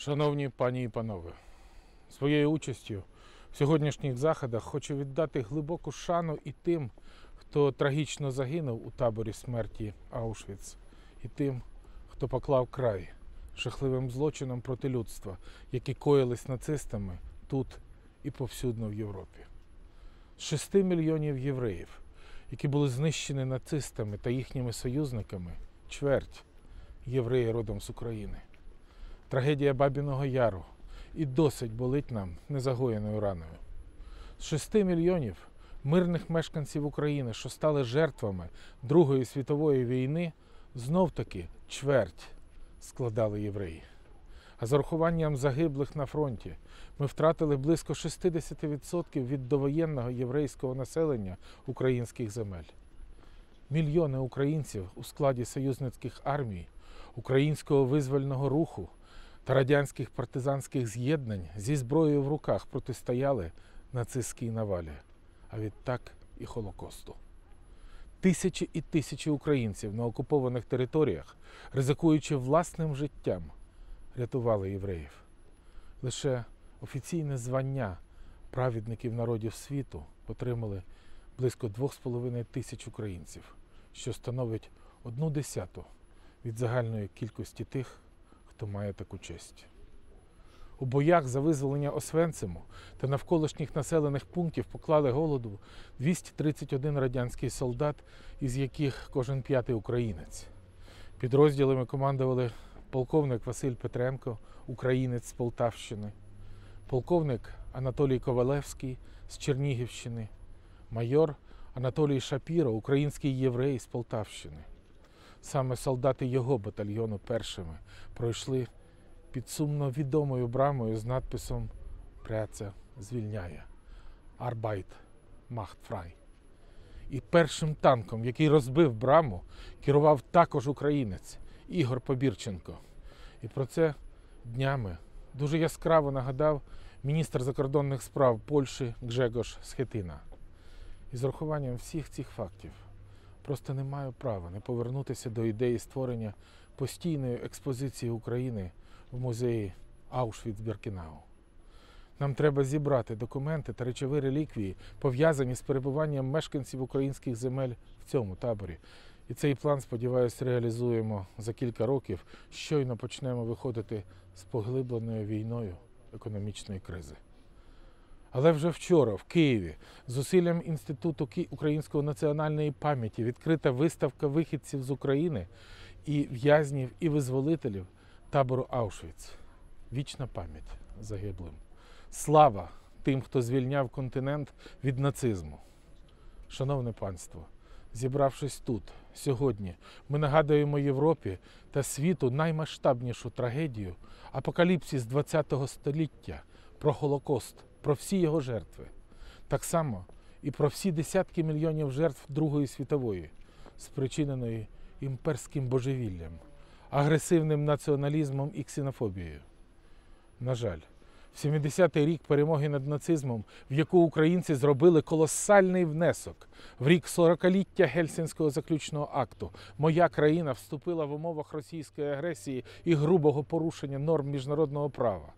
Шановні пані і панове, своєю участю в сьогоднішніх заходах хочу віддати глибоку шану і тим, хто трагічно загинув у таборі смерті Аушвіц, і тим, хто поклав край жахливим злочинам проти людства, які коїлись нацистами тут і повсюдно в Європі. 6 мільйонів євреїв, які були знищені нацистами та їхніми союзниками, чверть євреї родом з України. Трагедія Бабіного Яру і досить болить нам незагоєною раною. З 6 мільйонів мирних мешканців України, що стали жертвами Другої світової війни, знов таки чверть складали євреї. А з урахуванням загиблих на фронті ми втратили близько 60% від довоєнного єврейського населення українських земель. Мільйони українців у складі союзницьких армій, українського визвольного руху та радянських партизанських з'єднань зі зброєю в руках протистояли нацистській навалі, а відтак і Холокосту. Тисячі і тисячі українців на окупованих територіях, ризикуючи власним життям, рятували євреїв. Лише офіційне звання праведників народів світу отримали близько 2,5 тисяч українців, що становить одну десяту від загальної кількості тих, хто має таку честь. У боях за визволення Освенциму та навколишніх населених пунктів поклали голоду 231 радянський солдат, із яких кожен п'ятий українець. Підрозділами командували полковник Василь Петренко, українець з Полтавщини, полковник Анатолій Ковалевський з Чернігівщини, майор Анатолій Шапіро, український єврей з Полтавщини. Саме солдати його батальйону першими пройшли під сумно відомою брамою з надписом Праця звільняє. Арбайт frei. І першим танком, який розбив браму, керував також українець Ігор Побірченко. І про це днями дуже яскраво нагадав міністр закордонних справ Польщі Гжегош Схетина. І з урахуванням всіх цих фактів просто не маю права не повернутися до ідеї створення постійної експозиції України в музеї Аушвіц-Біркенау. Нам треба зібрати документи та речові реліквії, пов'язані з перебуванням мешканців українських земель в цьому таборі. І цей план, сподіваюся, реалізуємо за кілька років, щойно почнемо виходити з поглибленою війною економічної кризи. Але вже вчора в Києві зусиллям Інституту Ки- української національної пам'яті відкрита виставка вихідців з України і в'язнів і визволителів табору Аушвіц. Вічна пам'ять загиблим. Слава тим, хто звільняв континент від нацизму. Шановне панство, зібравшись тут, сьогодні, ми нагадуємо Європі та світу наймасштабнішу трагедію апокаліпсис ХХ століття про Голокост, про всі його жертви. Так само і про всі десятки мільйонів жертв Другої світової, спричиненої імперським божевіллям, агресивним націоналізмом і ксенофобією. На жаль, в 70-й рік перемоги над нацизмом, в яку українці зробили колосальний внесок, в рік 40-ліття Гельсінського заключного акту, моя країна вступила в умовах російської агресії і грубого порушення норм міжнародного права.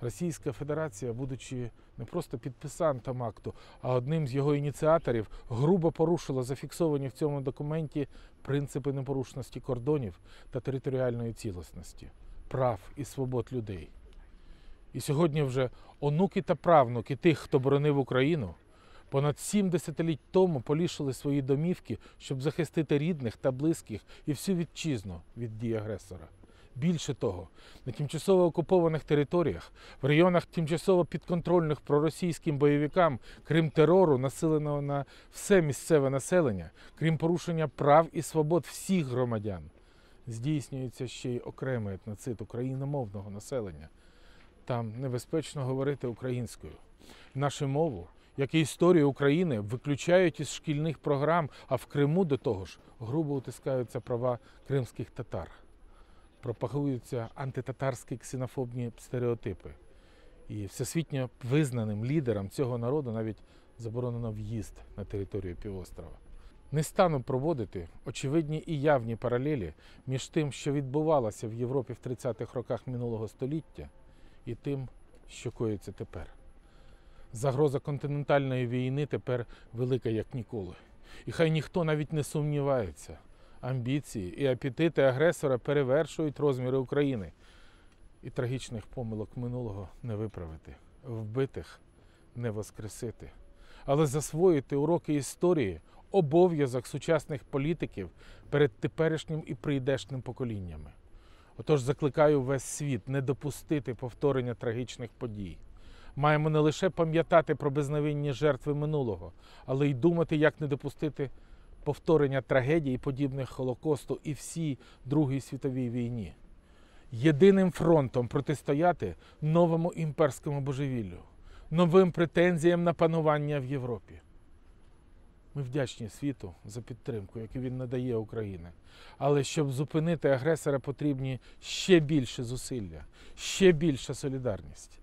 Російська Федерація, будучи не просто підписантом акту, а одним з його ініціаторів, грубо порушила зафіксовані в цьому документі принципи непорушності кордонів та територіальної цілісності, прав і свобод людей. І сьогодні вже онуки та правнуки тих, хто боронив Україну, понад сім десятиліть тому полішили свої домівки, щоб захистити рідних та близьких і всю вітчизну від дій агресора. Більше того, на тимчасово окупованих територіях, в районах тимчасово підконтрольних проросійським бойовикам, крім терору, населеного на все місцеве населення, крім порушення прав і свобод всіх громадян, здійснюється ще й окремий етноцид україномовного населення. Там небезпечно говорити українською. Нашу мову, як і історію України, виключають із шкільних програм, а в Криму до того ж грубо утискаються права кримських татар. Пропагуються антитатарські ксенофобні стереотипи. І всесвітньо визнаним лідерам цього народу навіть заборонено в'їзд на територію півострова. Не стану проводити очевидні і явні паралелі між тим, що відбувалося в Європі в 30-х роках минулого століття, і тим, що коїться тепер. Загроза континентальної війни тепер велика як ніколи. І хай ніхто навіть не сумнівається. Амбіції і апетити агресора перевершують розміри України. І трагічних помилок минулого не виправити, вбитих не воскресити. Але засвоїти уроки історії обов'язок сучасних політиків перед теперішнім і прийдешнім поколіннями. Отож закликаю весь світ не допустити повторення трагічних подій. Маємо не лише пам'ятати про безневинні жертви минулого, але й думати, як не допустити повторення трагедій, подібних Холокосту і всій Другій світовій війні. Єдиним фронтом протистояти новому імперському божевіллю, новим претензіям на панування в Європі. Ми вдячні світу за підтримку, яку він надає Україні. Але щоб зупинити агресора, потрібні ще більше зусилля, ще більша солідарність.